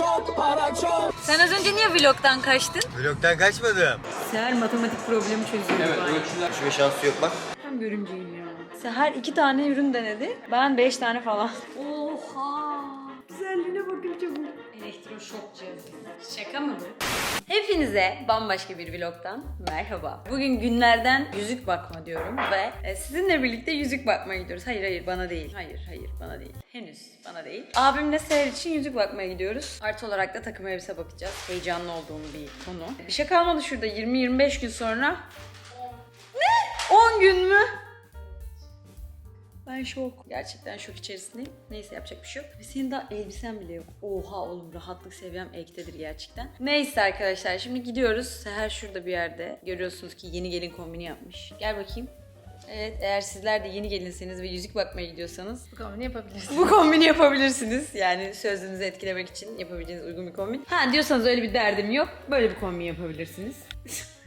çok, para çok. Sen az önce niye vlogdan kaçtın? Vlogdan kaçmadım. Seher matematik problemi çözüyor. Evet, Düşme şansı yok bak. Ben görümceyim ya. Seher iki tane ürün denedi. Ben beş tane falan. Oha! Güzelliğine bakın çabuk. Elektroşok cihazı. Şaka mı bu? Hepinize bambaşka bir vlogdan merhaba. Bugün günlerden yüzük bakma diyorum ve e, sizinle birlikte yüzük bakmaya gidiyoruz. Hayır hayır bana değil. Hayır hayır bana değil. Henüz bana değil. Abimle Seher için yüzük bakmaya gidiyoruz. Artı olarak da takım elbise bakacağız. Heyecanlı olduğum bir konu. Bir şey kalmadı şurada 20-25 gün sonra 10 gün mü? Ben şok. Gerçekten şok içerisindeyim. Neyse yapacak bir şey yok. Ve senin daha elbisen bile yok. Oha oğlum rahatlık seviyem ektedir gerçekten. Neyse arkadaşlar şimdi gidiyoruz. Seher şurada bir yerde. Görüyorsunuz ki yeni gelin kombini yapmış. Gel bakayım. Evet eğer sizler de yeni gelinseniz ve yüzük bakmaya gidiyorsanız Bu kombini yapabilirsin. bu kombini yapabilirsiniz. Yani sözünüzü etkilemek için yapabileceğiniz uygun bir kombin. Ha diyorsanız öyle bir derdim yok. Böyle bir kombin yapabilirsiniz.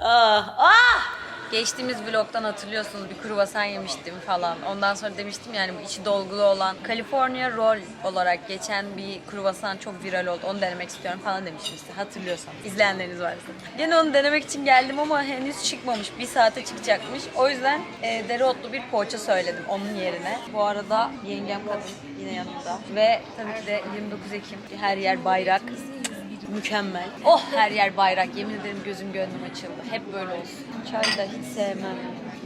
ah ah! Geçtiğimiz vlogdan hatırlıyorsunuz bir kruvasan yemiştim falan. Ondan sonra demiştim yani bu içi dolgulu olan California Roll olarak geçen bir kruvasan çok viral oldu. Onu denemek istiyorum falan demiştim size hatırlıyorsanız. İzleyenleriniz varsa. Yine onu denemek için geldim ama henüz çıkmamış. Bir saate çıkacakmış. O yüzden e, dereotlu bir poğaça söyledim onun yerine. Bu arada yengem kadın yine yanımda. Ve tabii ki de 29 Ekim her yer bayrak. Mükemmel. Oh her yer bayrak. Yemin ederim gözüm gönlüm açıldı. Hep böyle olsun. Çay da hiç sevmem.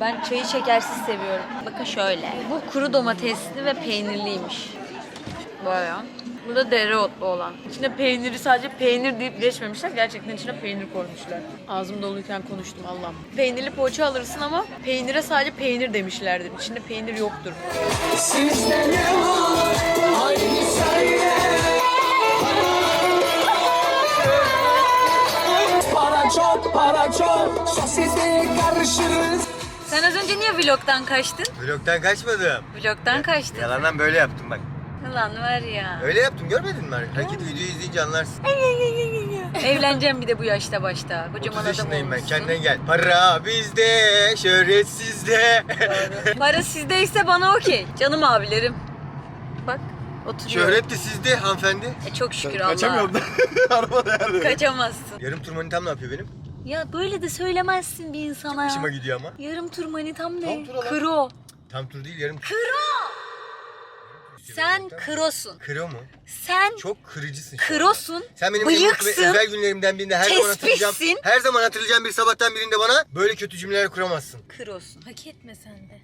Ben çayı şekersiz seviyorum. Bakın şöyle. Bu kuru domatesli ve peynirliymiş. Böyle. Bu da dereotlu olan. İçine peyniri sadece peynir deyip geçmemişler. Gerçekten içine peynir koymuşlar. Ağzım doluyken konuştum Allah'ım. Peynirli poğaça alırsın ama peynire sadece peynir demişlerdir. İçinde peynir yoktur. Sizde ne var? Haydi söyle. Çok, para çok. Sosisliğe karışırız. Sen az önce niye vlogdan kaçtın? Vlogdan kaçmadım. Vlogdan kaçtın. Yalandan böyle yaptım bak. Lan var ya. Öyle yaptım görmedin mi? Hareketi videoyu izleyince anlarsın. Evleneceğim bir de bu yaşta başta. 30 Kocaman adam yaşındayım ben. Kendine gel. Para bizde, şöhret sizde. Para sizdeyse bana okey. Canım abilerim. Bak oturuyor. şöhret de sizde hanımefendi. E, çok şükür Allah'a. da. Araba nerede? Kaçamazsın. Yarım tur manitam ne yapıyor benim? Ya böyle de söylemezsin bir insana. Hoşuma gidiyor ama. Yarım tur manitam ne? Tam tur alan. Kro. Tam tur değil yarım tur. Sen krosun. Kro mu? Sen Çok kırıcısın şu anda. krosun. Sen benim en mutlu ve bıyıksın. özel günlerimden birinde her zaman hatırlayacağım. Tespihsin. Her zaman hatırlayacağım bir sabahtan birinde bana böyle kötü cümleler kuramazsın. Krosun. Hak etme sen de.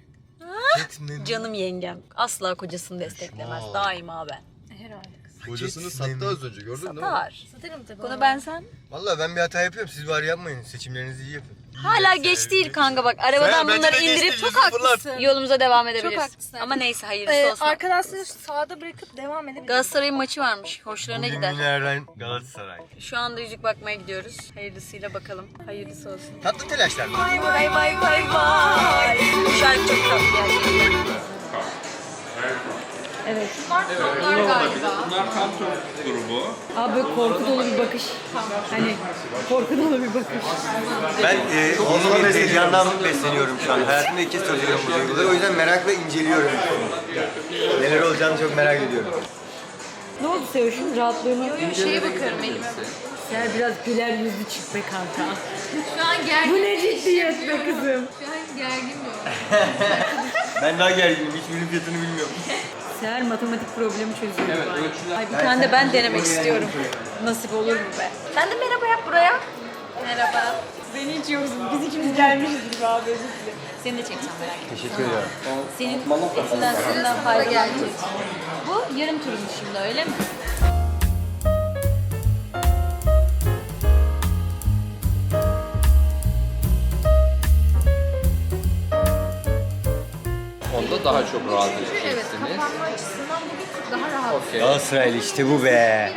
Etme. Canım yengem. Asla kocasını desteklemez. Daima ben. Herhalde. Kocasını sattı az önce gördün değil mi? Satar. Satarım tabii. Bunu ben sen. Vallahi ben bir hata yapıyorum. Siz bari yapmayın. Seçimlerinizi iyi yapın. Hala geç değil kanka bak. Arabadan Sen bence bunları de geç indirip değil, yüzünü fırlat. yolumuza devam edebiliriz. haklısın. Ama neyse hayırlısı Ee, olsun. arkadaşları sağda bırakıp devam edebiliriz. Galatasaray'ın maçı varmış. Hoşlarına Bugün gider. günlerden Galatasaray. Şu anda yüzük bakmaya gidiyoruz. Hayırlısıyla bakalım. Hayırlısı olsun. Tatlı telaşlar mı? Bay bay bay bay bay. Bu şarkı çok tatlı gerçekten. Evet. Bunlar kanto grubu. Abi böyle korku dolu bir bakış. Hani korku dolu bir bakış. Ben e, bir heyecandan besleniyorum şu an. Hayatımda ilk kez söylüyorum bu duyguları. O yüzden merakla inceliyorum. Neler olacağını çok merak ediyorum. Ne oldu Sevoş'un rahatlığını? Şeye bakıyorum elime. Sen biraz güler yüzlü çık be kanka. Şu an gergin. Bu ne ciddiyet be kızım. Şu an gergin mi? Ben daha gerginim. Hiçbirinin fiyatını bilmiyorum. Seher matematik problemi çözüyor. Evet, ölçüler. Ay bir tane de ben denemek istiyorum. Nasip olur mu be? Sen de merhaba yap buraya. Merhaba. Beni hiç yoksun. Biz ikimiz gelmişiz gibi abi özür dilerim. Seni de çekeceğim merak etme. Teşekkür ediyorum. Senin etinden sırından faydalanacak. Bu yarım turmuş şimdi öyle mi? Daha çok rahat Evet, edeceksiniz. kapanma açısından bu bir tık daha rahat. Okey. Galatasaraylı işte bu be.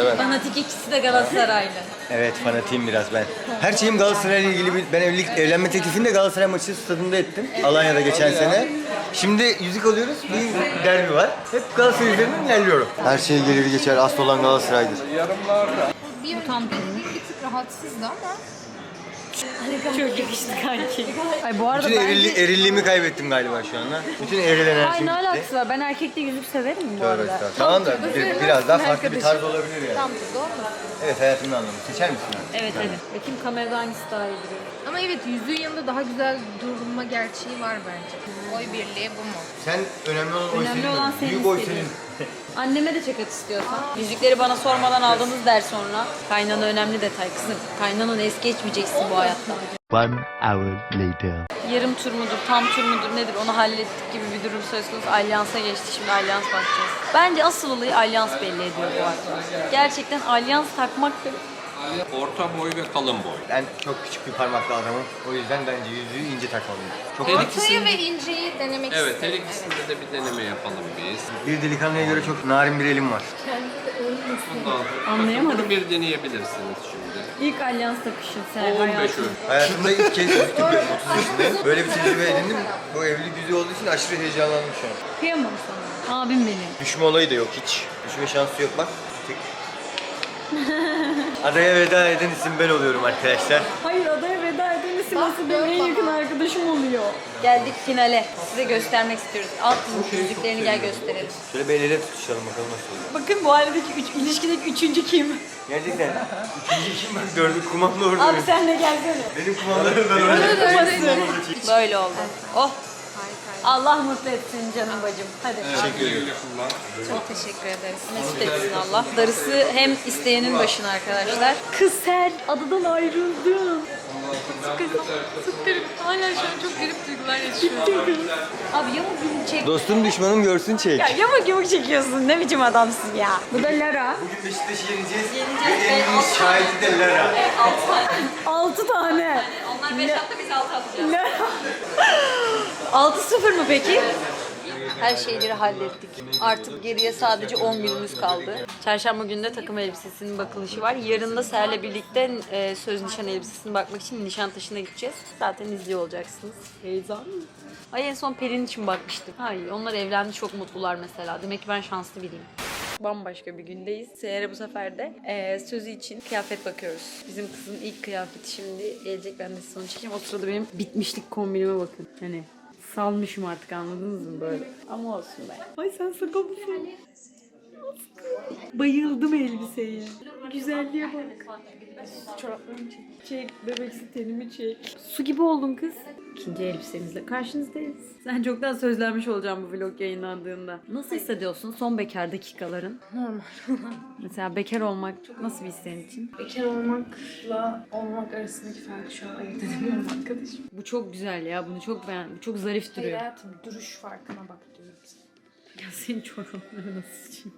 Evet. Fanatik ikisi de Galatasaraylı. Evet fanatiyim biraz ben. Her şeyim Galatasaray'la ilgili. Bir, ben evlilik evlenme teklifini de Galatasaray maçı stadında ettim. Alanya'da geçen sene. Şimdi yüzük alıyoruz. Bir derbi var. Hep Galatasaray üzerinden ilerliyorum. Her şey gelir geçer. Asıl olan Galatasaray'dır. Yarımlarda. Bir yöntem bir tık rahatsızdı ama Çok yakıştı kanki. Ay bu arada Bütün bence... erilli, erilliğimi kaybettim galiba şu anda. Bütün eril enerjim Ay ne gitti. alakası var? Ben erkekte yüzük severim bu Tövbe arada. estağfurullah. Tamam da bir- biraz daha farklı bir tarz olabilir yani. Tam burada olmaz. Evet hayatımın anlamı. Seçer misin? Evet evet. Bakayım kamerada hangisi daha iyi duruyor. Ama evet yüzüğün yanında daha güzel durma gerçeği var bence. Oy birliği bu mu? Sen önemli olan oy Önemli senin. olan senin Büyük oy istediğin. senin. Anneme de çekat istiyorsan. Yüzükleri bana sormadan aldınız der sonra. Kaynana önemli detay kızım. Kaynananı es geçmeyeceksin bu hayatta. One hour later. Yarım tur mudur, tam tur mudur nedir onu hallettik gibi bir durum söz konusu. Alyansa geçti şimdi alyans bakacağız. Bence asıl olayı alyans belli ediyor bu arada. Gerçekten alyans takmak da Orta boy ve kalın boy. Ben çok küçük bir parmaklı adamım. O yüzden bence yüzüğü ince takalıyım. Çok Her Ortayı ikisini- ve inceyi denemek Evet, her istedim. ikisinde de bir deneme yapalım biz. bir delikanlıya göre çok narin bir elim var. Sonra Anlayamadım. bir deneyebilirsiniz şimdi. ilk alyans takışın sen 15 hayatım. öl. Hayatımda ilk kez yüzük takıyorum 30 yaşındayım. Böyle bir tecrübe edindim. Bu evlilik yüzüğü olduğu için aşırı heyecanlandım şu an. Kıyamam sana. Abim benim. Düşme olayı da yok hiç. Düşme şansı yok bak. Tek. Adaya veda eden isim ben oluyorum arkadaşlar. Hayır adaya veda eden isim nasıl benim en yakın arkadaşım oluyor. Geldik finale. Size göstermek istiyoruz. Alt dizin yüzüklerini gel gösterelim. Şöyle bir el ele tutuşalım bakalım nasıl oluyor. Bakın bu ailedeki üç, ilişkideki üçüncü kim? Gerçekten. Üçüncü kim bak gördük kumanda orada. Abi sen de gelsene. Benim kumandamdan orada. Böyle oldu. Oh. Allah mutlu etsin canım bacım. Hadi. Teşekkür ederim. Çok teşekkür ederiz. Mesut etsin Allah. Darısı hem isteyenin başına arkadaşlar. Kız sen adadan ayrıldın. Sıkırım. Hala şu an çok garip duygular yaşıyorum. Abi yamuk yumuk çek. Dostum düşmanım görsün çek. Ya yamuk yumuk çekiyorsun. Ne biçim adamsın ya. Bu da Lara. Bugün Beşiktaş'ı yeneceğiz. Yeneceğiz Ve en büyük şahidi de Lara. 6 tane. Onlar 5 attı biz 6 atacağız. Lara. 6-0 mı peki? Her şeyleri hallettik. Artık geriye sadece 10 günümüz kaldı. Çarşamba günü de takım elbisesinin bakılışı var. Yarın da Ser'le birlikte e, söz nişan elbisesine bakmak için Nişantaşı'na gideceğiz. Zaten izliyor olacaksınız. Heyecan. Ay en son Pelin için bakmıştım. Hayır onlar evlendi çok mutlular mesela. Demek ki ben şanslı biriyim. Bambaşka bir gündeyiz. Seher'e bu sefer de e, sözü için kıyafet bakıyoruz. Bizim kızın ilk kıyafeti şimdi gelecek. Ben de size onu çekeceğim. O sırada benim bitmişlik kombinime bakın. Hani salmışım artık anladınız mı böyle? Ama olsun be. Ay sen sakallısın. Bayıldım elbiseye. Güzelliğe bak. Çoraplarımı çek. Çek, bebeksi tenimi çek. Su gibi oldun kız. İkinci elbisemizle karşınızdayız. Sen çoktan sözlenmiş olacağım bu vlog yayınlandığında. Nasıl hissediyorsun son bekar dakikaların? Normal. Mesela bekar olmak nasıl bir his senin için? Bekar olmakla olmak arasındaki farkı şu an ayırt edemiyorum arkadaşım. Bu çok güzel ya. Bunu çok beğendim. Çok zarif duruyor. hayatım duruş farkına bak diyorum. Ya senin çorapları nasıl için?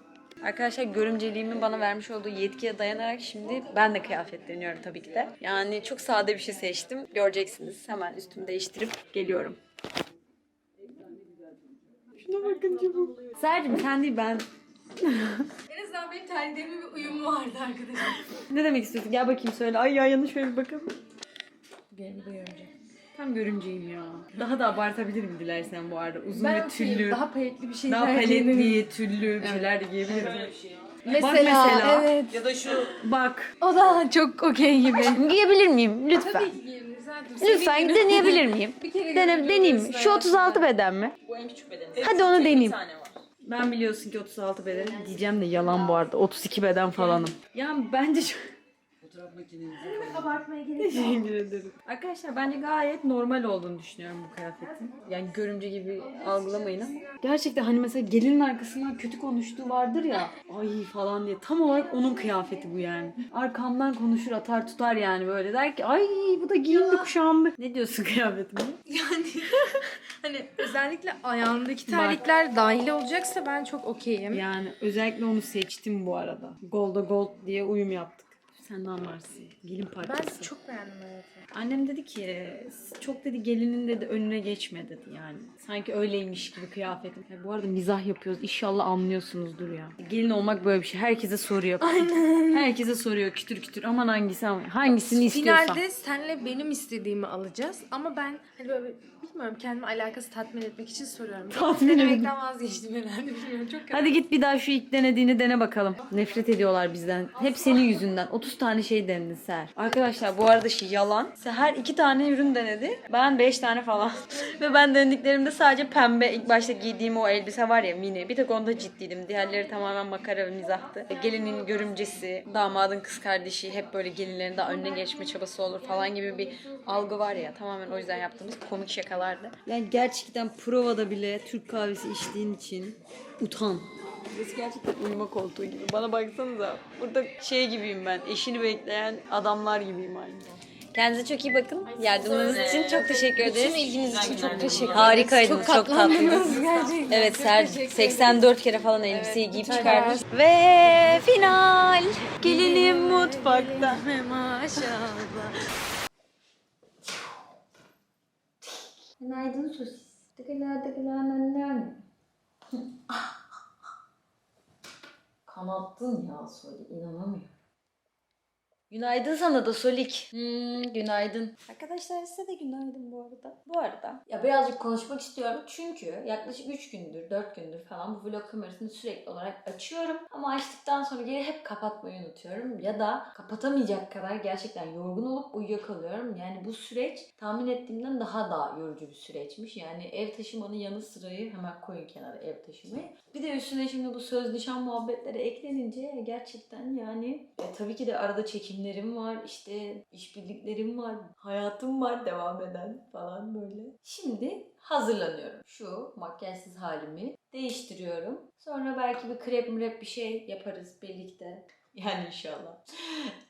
Arkadaşlar görümceliğimin bana vermiş olduğu yetkiye dayanarak şimdi ben de kıyafetleniyorum tabii ki de. Yani çok sade bir şey seçtim. Göreceksiniz. Hemen üstümü değiştirip geliyorum. Şuna bakın çabuk. Sercim sen değil ben. En azından benim terliğimin bir uyumu vardı arkadaşım. Ne demek istiyorsun? Gel bakayım söyle. Ay ayağına şöyle bir bakalım. Benim bu görünce. Tam görümceyim ya. Daha da abartabilirim dilersen bu arada. Uzun Ben ve tüllü. daha paletli bir şey Daha paletli, tüllü bir şeyler de giyebilirim. Mesela, mesela. evet. Ya da şu bak. O da çok okey gibi. Giyebilir miyim? Lütfen. Tabii ki. Lütfen deneyebilir miyim? Bir kere Dene, deneyeyim mi? Şu 36 beden mi? Bu en küçük beden. Hadi onu deneyeyim. Ben biliyorsun ki 36 beden diyeceğim de yalan bu arada. 32 beden falanım. Ya bence şu... Abartmaya gerek yok. Teşekkür ederim. Arkadaşlar bence gayet normal olduğunu düşünüyorum bu kıyafetin. Yani görümce gibi algılamayın ama. Gerçekten hani mesela gelinin arkasından kötü konuştuğu vardır ya. Ay falan diye. Tam olarak onun kıyafeti bu yani. Arkamdan konuşur atar tutar yani böyle. Der ki ay bu da giyindi kuşandı. Ne diyorsun kıyafetime? Yani hani özellikle ayağındaki terlikler dahil olacaksa ben çok okeyim. Yani özellikle onu seçtim bu arada. Gold'a gold diye uyum yaptık. Sen anlarsın? Gelin Ben parçası. çok beğendim hayatım. Annem dedi ki çok dedi gelinin dedi önüne geçme dedi yani. Sanki öyleymiş gibi kıyafetim. Ya bu arada mizah yapıyoruz. İnşallah anlıyorsunuzdur ya. Gelin olmak böyle bir şey. Herkese soruyor. Aynen. Herkese soruyor kütür kütür. Aman hangisi hangisini istiyorsan. Finalde senle benim istediğimi alacağız ama ben hani böyle Bilmiyorum kendimi alakası tatmin etmek için soruyorum. Tatmin Denemekten vazgeçtim herhalde bilmiyorum çok Hadi git bir daha şu ilk denediğini dene bakalım. Nefret ediyorlar bizden. Hep senin yüzünden. 30 tane şey denedin Seher. Arkadaşlar bu arada şey yalan. Seher 2 tane ürün denedi. Ben 5 tane falan. Ve ben denediklerimde sadece pembe ilk başta giydiğim o elbise var ya mini. Bir tek onda ciddiydim. Diğerleri tamamen makara ve mizahtı. Gelinin görümcesi, damadın kız kardeşi hep böyle gelinlerin daha önüne geçme çabası olur falan gibi bir algı var ya. Tamamen o yüzden yaptığımız komik şakalardı. Yani gerçekten provada bile Türk kahvesi içtiğin için utan. Burası gerçekten uyuma koltuğu gibi. Bana baksanıza. Burada şey gibiyim ben. Eşini bekleyen adamlar gibiyim aynı. Kendinize çok iyi bakın. Yardımınız için çok teşekkür ederiz. ilginiz için çok teşekkür ederiz. Harikaydınız. Çok, tatlıydınız. gerçekten. Evet Ser teşekkür ederim. 84 kere falan elbiseyi giyip çıkarmış. Ve final. Gelinim mutfakta. Maşallah. Günaydın sosis. Tıkıla tıkıla nannan. Kanattın ya Soli inanamıyorum. Günaydın sana da Solik. Hmm, günaydın. Arkadaşlar size de günaydın bu arada. Bu arada ya birazcık konuşmak istiyorum çünkü yaklaşık 3 gündür, 4 gündür falan bu vlog kamerasını sürekli olarak açıyorum. Ama açtıktan sonra geri hep kapatmayı unutuyorum. Ya da kapatamayacak kadar gerçekten yorgun olup uyuyakalıyorum. Yani bu süreç tahmin ettiğimden daha da yorucu bir süreçmiş. Yani ev taşımanın yanı sırayı hemen koyun kenara ev taşımayı. Bir de üstüne şimdi bu söz nişan muhabbetleri eklenince gerçekten yani e, tabii ki de arada çekimlerim var, işte işbirliklerim var, hayatım var devam eden falan böyle. Şimdi hazırlanıyorum. Şu makyajsız halimi değiştiriyorum. Sonra belki bir krep mrep bir şey yaparız birlikte. Yani inşallah.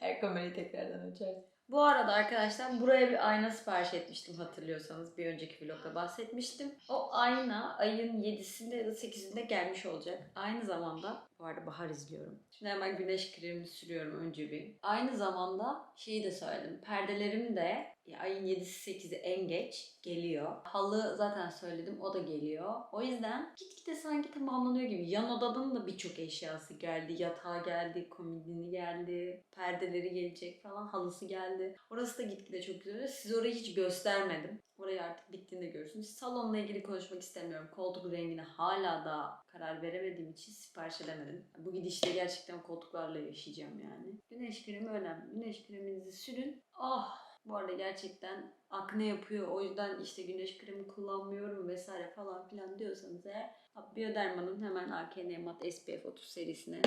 Eğer kamerayı tekrardan açarız. Bu arada arkadaşlar buraya bir ayna sipariş etmiştim hatırlıyorsanız. Bir önceki vlogda bahsetmiştim. O ayna ayın 7'sinde ya da 8'inde gelmiş olacak. Aynı zamanda bu arada bahar izliyorum. Şimdi hemen güneş kremimi sürüyorum önce bir. Aynı zamanda şeyi de söyledim. Perdelerim de ayın 7'si 8'i en geç geliyor. Halı zaten söyledim o da geliyor. O yüzden gitgide sanki tamamlanıyor gibi. Yan odanın da birçok eşyası geldi. Yatağı geldi, komodini geldi, perdeleri gelecek falan, halısı geldi. Orası da gitgide çok güzel. Size orayı hiç göstermedim. Orayı artık bittiğinde görürsünüz. Salonla ilgili konuşmak istemiyorum. Koltuk rengine hala da karar veremediğim için sipariş edemedim. Bu gidişle gerçekten koltuklarla yaşayacağım yani. Güneş kremi önemli. Güneş kreminizi sürün. Ah bu arada gerçekten akne yapıyor. O yüzden işte güneş kremi kullanmıyorum vesaire falan filan diyorsanız eğer Bioderma'nın hemen AKN Mat SPF 30 serisine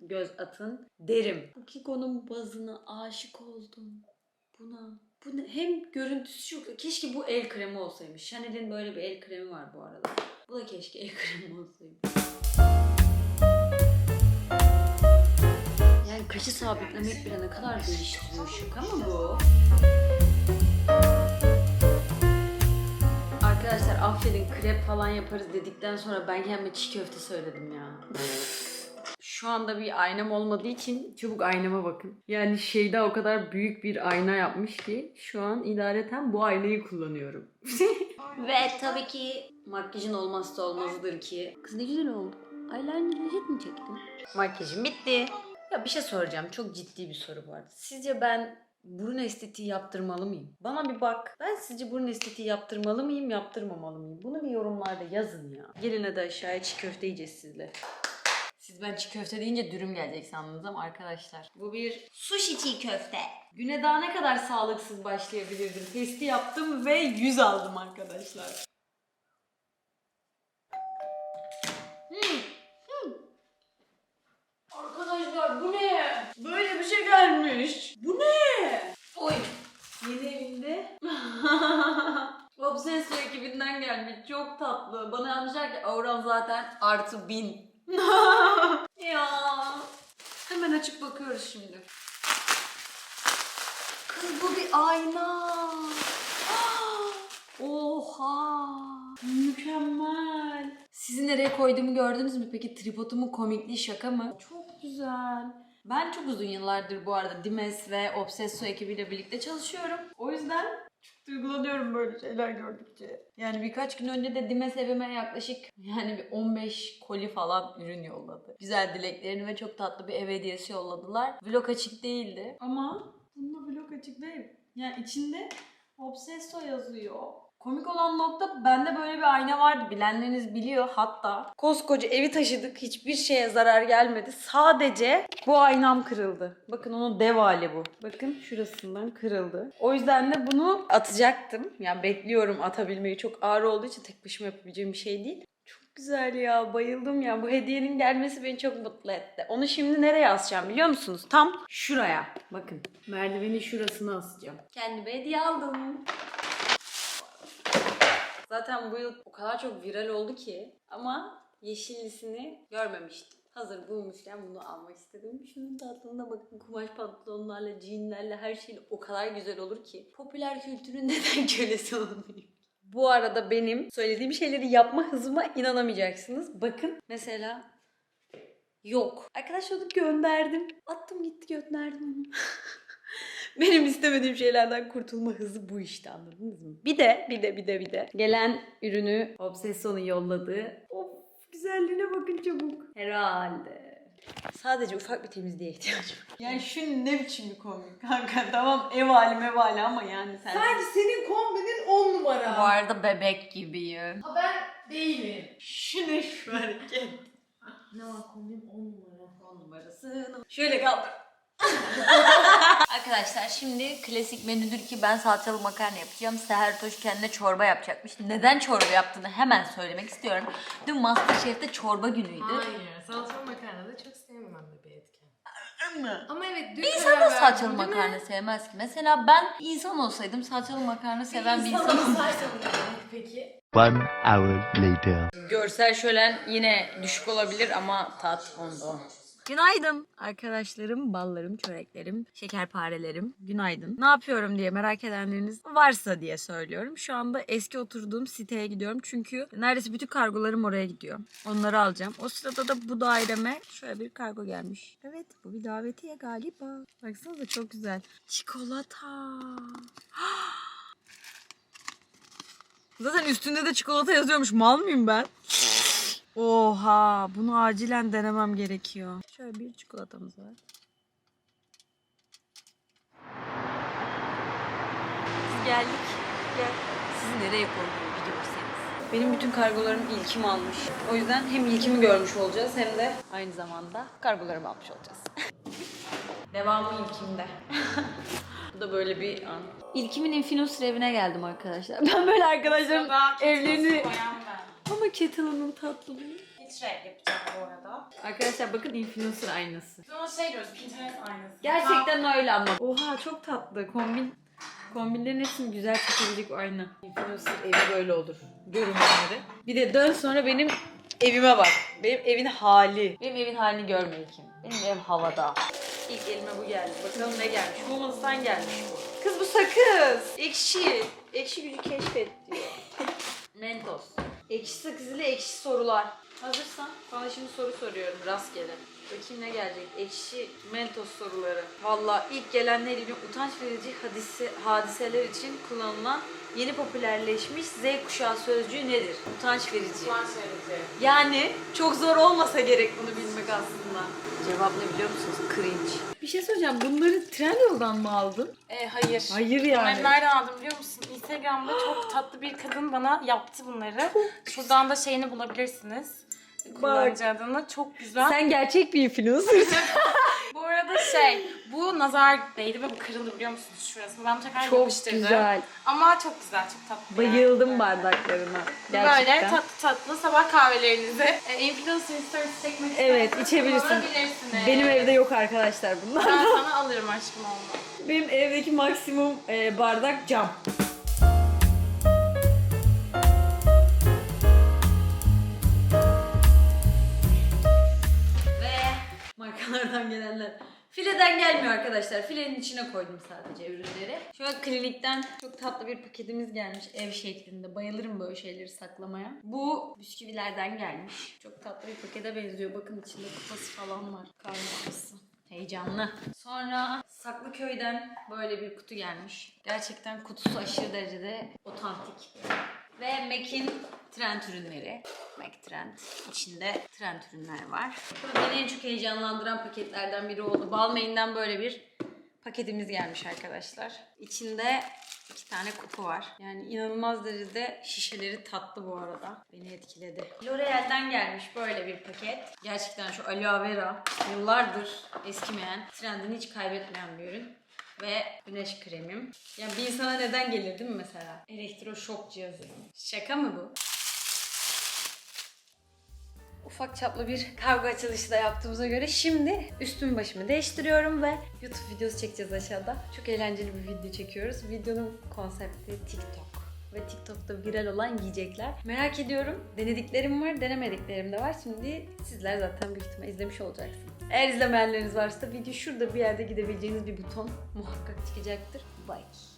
göz atın derim. Bu Kiko'nun bazına aşık oldum. Buna. Bu ne? Hem görüntüsü çok... Keşke bu el kremi olsaymış. Chanel'in böyle bir el kremi var bu arada. Bu da keşke el kremi olsaymış. Kaşı sabitlemek bile ne kadar değiştiriyor şaka mı bu? Arkadaşlar affedin krep falan yaparız dedikten sonra ben kendime çiğ köfte söyledim ya. Şu anda bir aynam olmadığı için çabuk aynama bakın. Yani şeyde o kadar büyük bir ayna yapmış ki şu an idareten bu aynayı kullanıyorum. Ve tabii ki makyajın olmazsa olmazıdır ki. Kız ne güzel oldu. Eyeliner jet mi çektin? Makyajım bitti. Ya bir şey soracağım. Çok ciddi bir soru bu arada. Sizce ben burun estetiği yaptırmalı mıyım? Bana bir bak. Ben sizce burun estetiği yaptırmalı mıyım, yaptırmamalı mıyım? Bunu bir yorumlarda yazın ya. Gelin hadi aşağıya çiğ köfte yiyeceğiz sizle. Siz ben çiğ köfte deyince dürüm gelecek sandınız ama arkadaşlar. Bu bir sushi çiğ köfte. Güne daha ne kadar sağlıksız başlayabilirdim. Testi yaptım ve 100 aldım arkadaşlar. Hmm, hmm. Arkadaşlar bu ne? Böyle bir şey gelmiş. Bu ne? Oy. Yeni evinde. Obsession ekibinden gelmiş. Çok tatlı. Bana yazmışlar ki Auran zaten artı bin. ya. Hemen açıp bakıyoruz şimdi. Kız bu bir ayna. Oha. Mükemmel. Sizi nereye koyduğumu gördünüz mü? Peki tripodumun komikliği şaka mı? Çok güzel. Ben çok uzun yıllardır bu arada Dimes ve Obsesso ekibiyle birlikte çalışıyorum. O yüzden çok duygulanıyorum böyle şeyler gördükçe. Yani birkaç gün önce de Dimes evime yaklaşık yani bir 15 koli falan ürün yolladı. Güzel dileklerini ve çok tatlı bir ev hediyesi yolladılar. Vlog açık değildi. Ama bununla vlog açık değil. Yani içinde Obsesso yazıyor. Komik olan nokta bende böyle bir ayna vardı. Bilenleriniz biliyor hatta. Koskoca evi taşıdık. Hiçbir şeye zarar gelmedi. Sadece bu aynam kırıldı. Bakın onun dev hali bu. Bakın şurasından kırıldı. O yüzden de bunu atacaktım. Yani bekliyorum atabilmeyi. Çok ağır olduğu için tek başıma yapabileceğim bir şey değil. Çok güzel ya. Bayıldım ya. Bu hediyenin gelmesi beni çok mutlu etti. Onu şimdi nereye asacağım biliyor musunuz? Tam şuraya. Bakın. Merdivenin şurasına asacağım. Kendime hediye aldım. Zaten bu yıl o kadar çok viral oldu ki ama yeşillisini görmemiştim. Hazır bulmuşken bunu almak istedim. Şunun tatlılığına bakın kumaş pantolonlarla, jeanlerle her şeyle o kadar güzel olur ki. Popüler kültürün neden kölesi olmayayım? Bu arada benim söylediğim şeyleri yapma hızıma inanamayacaksınız. Bakın mesela yok. Arkadaşlar onu gönderdim. Attım gitti gönderdim onu. Benim istemediğim şeylerden kurtulma hızı bu işte anladınız mı? Bir de bir de bir de bir de gelen ürünü Obsession'un yolladığı of güzelliğine bakın çabuk. Herhalde. Sadece ufak bir temizliğe ihtiyacım var. Yani şu ne biçim bir komik kanka tamam ev hali mev hali ama yani sen... Sanki senin kombinin 10 numara. Bu arada bebek gibiyim. Ha ben değilim. Şu ne şu hareket? Ne var kombin 10 numara. On numarası. Şöyle kaldır. Arkadaşlar şimdi klasik menüdür ki ben salçalı makarna yapacağım. Seher Toş kendine çorba yapacakmış. Neden çorba yaptığını hemen söylemek istiyorum. Dün Masterchef'te çorba günüydü. Hayır. Salçalı makarna da çok sevmem bir etken. Ama evet dün Bir insan karar da verdim, salçalı değil mi? makarna sevmez ki. Mesela ben insan olsaydım salçalı makarna seven bir İnsan insan olsaydı bu demek peki. One hour later. Görsel şölen yine düşük olabilir ama tat onda. Günaydın arkadaşlarım, ballarım, çöreklerim, şekerparelerim. Günaydın. Ne yapıyorum diye merak edenleriniz varsa diye söylüyorum. Şu anda eski oturduğum siteye gidiyorum. Çünkü neredeyse bütün kargolarım oraya gidiyor. Onları alacağım. O sırada da bu daireme şöyle bir kargo gelmiş. Evet bu bir davetiye galiba. Baksanıza çok güzel. Çikolata. Zaten üstünde de çikolata yazıyormuş. Mal mıyım ben? Oha, bunu acilen denemem gerekiyor. Şöyle bir çikolatamız var. Biz geldik. Gel. Sizi nereye koyduğumu bir görseniz. Benim bütün kargolarım ilkim almış. O yüzden hem ilkimi görmüş olacağız hem de aynı zamanda kargolarımı almış olacağız. Devamı ilkimde. Bu da böyle bir an. İlkimin influencer evine geldim arkadaşlar. Ben böyle arkadaşlarım evlerini... Ama kettle'ının tatlılığı. Renk yapacağım bu arada. Arkadaşlar bakın influencer aynası. Biz ona şey diyoruz, Pinterest aynası. Gerçekten öyle ama. Oha çok tatlı. Kombin Kombinlerin hepsini güzel çekebilecek o ayna. Influencer evi böyle olur. Görün. Bir de dön sonra benim evime bak. Benim evin hali. Benim evin halini görmeyi kim? Benim ev havada. İlk elime bu geldi. Bakalım ne gelmiş. Womans'tan gelmiş bu. Kız bu sakız. Ekşi. Ekşi gücü keşfet diyor. Mentos. Ekşi sakız ile ekşi sorular. Hazırsan sana şimdi soru soruyorum rastgele. Bakayım ne gelecek? Ekşi Mentos soruları. Valla ilk gelen neydi biliyor musun? Utanç verici hadise, hadiseler için kullanılan yeni popülerleşmiş Z kuşağı sözcüğü nedir? Utanç verici. Ulan söyleyeceğim. Yani çok zor olmasa gerek bunu bilmek aslında. Cevap ne biliyor musunuz? Cringe. Bir şey söyleyeceğim. Bunları Trendyol'dan mı aldın? E, hayır. Hayır Ben yani. nereden aldım biliyor musun? Instagram'da çok tatlı bir kadın bana yaptı bunları. Şuradan da şeyini bulabilirsiniz. Kullanıcı adını. Çok güzel. Sen gerçek bir influencer. Bu arada şey, bu nazar değdi ve bu kırıldı biliyor musunuz şurası? Ben tekrar Çok yapıştırdım. güzel. Ama çok güzel, çok tatlı. yani. Bayıldım bardaklarına. Böyle Gerçekten. tatlı tatlı sabah kahvelerinizi e, influencer stories çekmek Evet, içebilirsin. kullanabilirsiniz. Benim evde yok arkadaşlar bunlar. Ben sana alırım aşkım olma. Benim evdeki maksimum e, bardak cam. Markalardan gelenler. Fileden gelmiyor arkadaşlar. Filenin içine koydum sadece ürünleri. Şöyle klinikten çok tatlı bir paketimiz gelmiş ev şeklinde. Bayılırım böyle şeyleri saklamaya. Bu bisküvilerden gelmiş. Çok tatlı bir pakete benziyor. Bakın içinde kupası falan var. Kahve kupası. Heyecanlı. Sonra Saklıköy'den böyle bir kutu gelmiş. Gerçekten kutusu aşırı derecede otantik. Ve MAC'in trend ürünleri. MAC Trend. İçinde trend ürünler var. Beni en çok heyecanlandıran paketlerden biri oldu. Balmain'den böyle bir paketimiz gelmiş arkadaşlar. İçinde İki tane kutu var. Yani inanılmaz derecede şişeleri tatlı bu arada. Beni etkiledi. L'Oreal'den gelmiş böyle bir paket. Gerçekten şu aloe vera yıllardır eskimeyen, trendini hiç kaybetmeyen bir ürün. Ve güneş kremim. Ya bir insana neden gelir değil mi mesela? Elektroşok cihazı. Şaka mı bu? ufak çaplı bir kargo açılışı da yaptığımıza göre şimdi üstümü başımı değiştiriyorum ve YouTube videosu çekeceğiz aşağıda. Çok eğlenceli bir video çekiyoruz. Videonun konsepti TikTok ve TikTok'ta viral olan yiyecekler. Merak ediyorum. Denediklerim var, denemediklerim de var. Şimdi sizler zaten büyük ihtimal izlemiş olacaksınız. Eğer izlemeyenleriniz varsa video şurada bir yerde gidebileceğiniz bir buton muhakkak çıkacaktır. Bye.